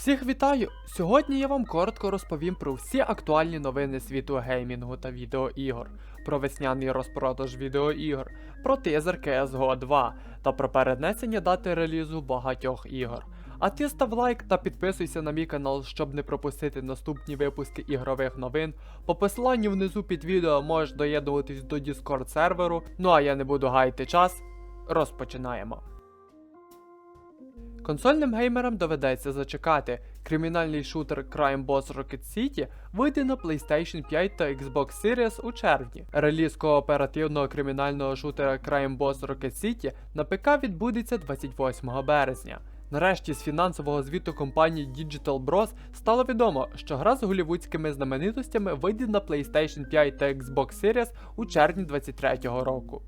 Всіх вітаю! Сьогодні я вам коротко розповім про всі актуальні новини світу геймінгу та відеоігор, про весняний розпродаж відеоігор, про тизер CSGO 2 та про перенесення дати релізу багатьох ігор. А ти став лайк та підписуйся на мій канал, щоб не пропустити наступні випуски ігрових новин. По посиланню внизу під відео можеш доєднуватись до Discord серверу. Ну а я не буду гаяти час. Розпочинаємо. Консольним геймерам доведеться зачекати. Кримінальний шутер Crime Boss Rocket City вийде на PlayStation 5 та Xbox Series у червні. Реліз кооперативного кримінального шутера Crime Boss Rocket City на ПК відбудеться 28 березня. Нарешті з фінансового звіту компанії Digital Bros стало відомо, що гра з голівудськими знаменитостями вийде на PlayStation 5 та Xbox Series у червні 2023 року.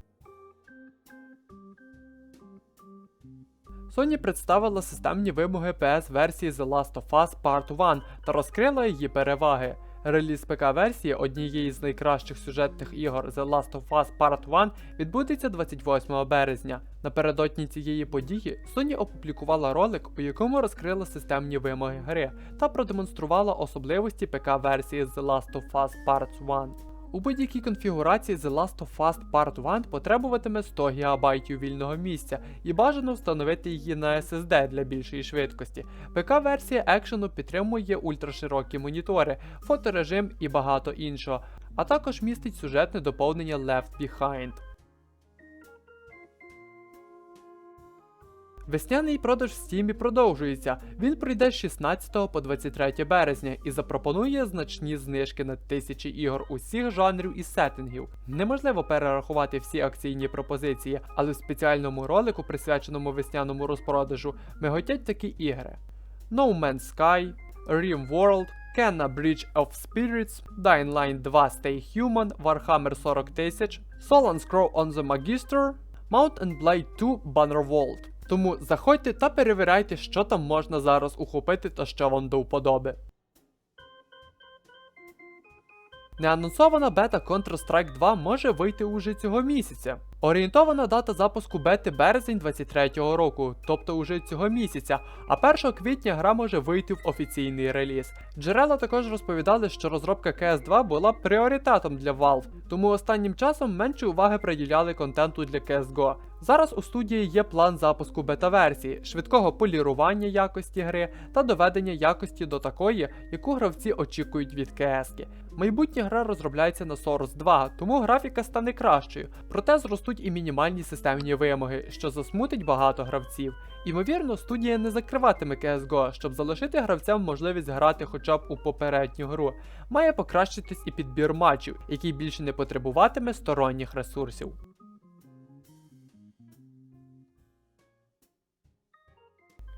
Sony представила системні вимоги PS версії The Last of Us Part 1 та розкрила її переваги. Реліз ПК-версії однієї з найкращих сюжетних ігор The Last of Us Part 1 відбудеться 28 березня. Напередодні цієї події Sony опублікувала ролик, у якому розкрила системні вимоги гри та продемонструвала особливості ПК-версії The Last of Us Part 1. У будь-якій конфігурації The Last of Us Part 1 потребуватиме 100 ГБ вільного місця і бажано встановити її на SSD для більшої швидкості. ПК-версія екшену підтримує ультраширокі монітори, фоторежим і багато іншого, а також містить сюжетне доповнення Left Behind. Весняний продаж в Steam продовжується. Він пройде з 16 по 23 березня і запропонує значні знижки на тисячі ігор усіх жанрів і сеттингів. Неможливо перерахувати всі акційні пропозиції, але в спеціальному ролику, присвяченому весняному розпродажу, миготять такі ігри: No Man's Sky, Rim World, Kenna Bridge of Spirits, Dying Line 2 Stay Human, Warhammer 40 000, Solan's Crow on the Magister, Mount and Blade 2 Bannerworld. Тому заходьте та перевіряйте, що там можна зараз ухопити та що вам до вподоби. Неанонсована бета Counter-Strike 2 може вийти уже цього місяця. Орієнтована дата запуску бети березень 23-го року, тобто уже цього місяця, а 1 квітня гра може вийти в офіційний реліз. Джерела також розповідали, що розробка CS2 була пріоритетом для Valve, тому останнім часом менше уваги приділяли контенту для CSGO. Зараз у студії є план запуску бета-версії, швидкого полірування якості гри та доведення якості до такої, яку гравці очікують від CS. Майбутня гра розробляється на Source 2, тому графіка стане кращою, проте зростуть і мінімальні системні вимоги, що засмутить багато гравців. Імовірно, студія не закриватиме CSGO, щоб залишити гравцям можливість грати хоча б у попередню гру. Має покращитись і підбір матчів, який більше не потребуватиме сторонніх ресурсів.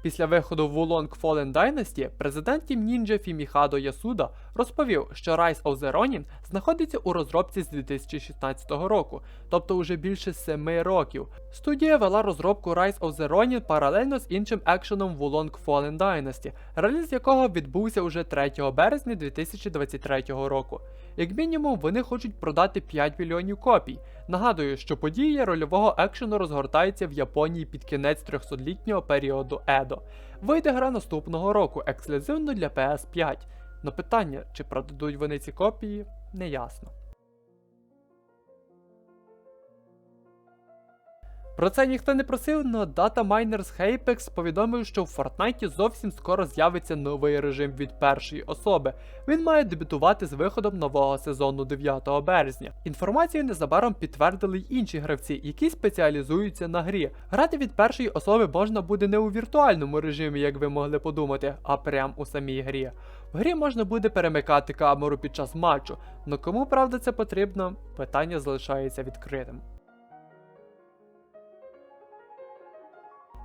Після виходу в Wulong Fallen Dynasty президент Team Ninja Фіміхадо Ясуда розповів, що Rise of the Ronin знаходиться у розробці з 2016 року, тобто уже більше 7 років. Студія вела розробку Rise of the Ronin паралельно з іншим екшеном Wulong Fallen Dynasty, реліз якого відбувся уже 3 березня 2023 року. Як мінімум, вони хочуть продати 5 мільйонів копій. Нагадую, що події рольового екшену розгортаються в Японії під кінець 300-літнього періоду Едо. Вийде гра наступного року, ексклюзивно для PS5. Но питання, чи продадуть вони ці копії, неясно. Про це ніхто не просив, Data Miners Apex повідомив, що в Fortnite зовсім скоро з'явиться новий режим від першої особи. Він має дебютувати з виходом нового сезону 9 березня. Інформацію незабаром підтвердили й інші гравці, які спеціалізуються на грі. Грати від першої особи можна буде не у віртуальному режимі, як ви могли подумати, а прям у самій грі. В грі можна буде перемикати камеру під час матчу, но кому правда це потрібно, питання залишається відкритим.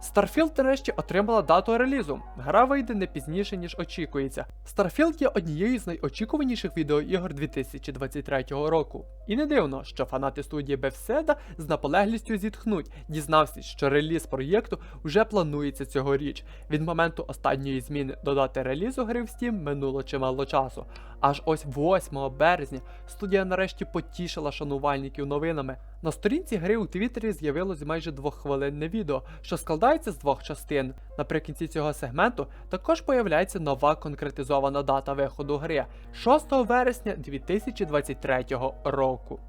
Starfield нарешті отримала дату релізу. Гра вийде не пізніше, ніж очікується. Starfield є однією з найочікуваніших відеоігор 2023 року. І не дивно, що фанати студії Bethesda з наполеглістю зітхнуть, дізнавшись, що реліз проєкту вже планується цьогоріч. Від моменту останньої зміни до дати релізу гри в Steam минуло чимало часу. Аж ось 8 березня студія нарешті потішила шанувальників новинами. На сторінці гри у Твіттері з'явилось майже двоххвилинне відео, що складається з двох частин. Наприкінці цього сегменту також появляється нова конкретизована дата виходу гри 6 вересня 2023 року.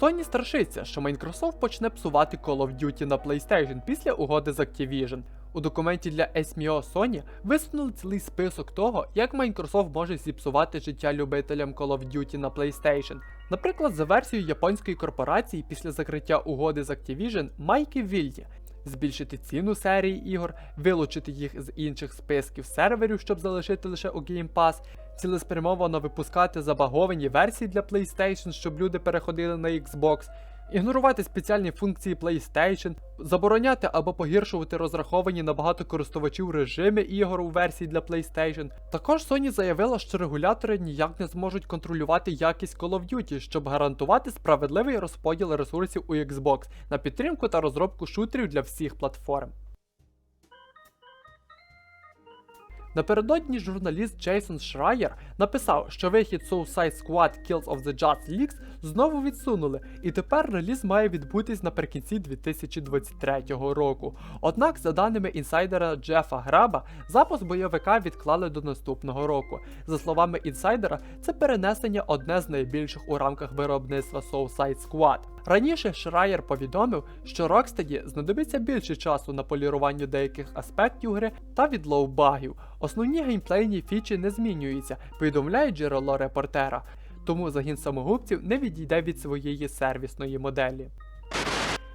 Sony страшиться, що Microsoft почне псувати Call of Duty на PlayStation після угоди з Activision. У документі для SMO Sony висунули цілий список того, як Microsoft може зіпсувати життя любителям Call of Duty на PlayStation. Наприклад, за версією японської корпорації після закриття угоди з Activision Майки Вільді збільшити ціну серії ігор, вилучити їх з інших списків серверів, щоб залишити лише у Game Pass, цілеспрямовано випускати забаговані версії для PlayStation, щоб люди переходили на Xbox, ігнорувати спеціальні функції PlayStation, забороняти або погіршувати розраховані на багато користувачів режими ігор у версії для PlayStation. Також Sony заявила, що регулятори ніяк не зможуть контролювати якість Call of Duty, щоб гарантувати справедливий розподіл ресурсів у Xbox на підтримку та розробку шутерів для всіх платформ. Напередодні журналіст Джейсон Шрайер написав, що вихід Suicide Squad Kills of the Just League знову відсунули, і тепер реліз має відбутись наприкінці 2023 року. Однак, за даними інсайдера Джефа Граба, запуск бойовика відклали до наступного року. За словами інсайдера, це перенесення одне з найбільших у рамках виробництва Suicide Squad. Раніше Шрайер повідомив, що Рокстеді знадобиться більше часу на полірування деяких аспектів гри та відлов багів. Основні геймплейні фічі не змінюються, повідомляє джерело репортера, тому загін самогубців не відійде від своєї сервісної моделі.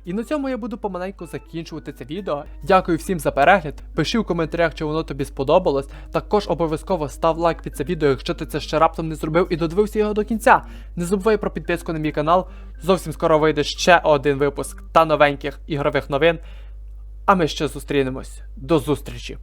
І на цьому я буду помаленьку закінчувати це відео. Дякую всім за перегляд. Пиши в коментарях, чи воно тобі сподобалось. Також обов'язково став лайк під це відео, якщо ти це ще раптом не зробив і додивився його до кінця. Не забувай про підписку на мій канал. Зовсім скоро вийде ще один випуск та новеньких ігрових новин. А ми ще зустрінемось. До зустрічі!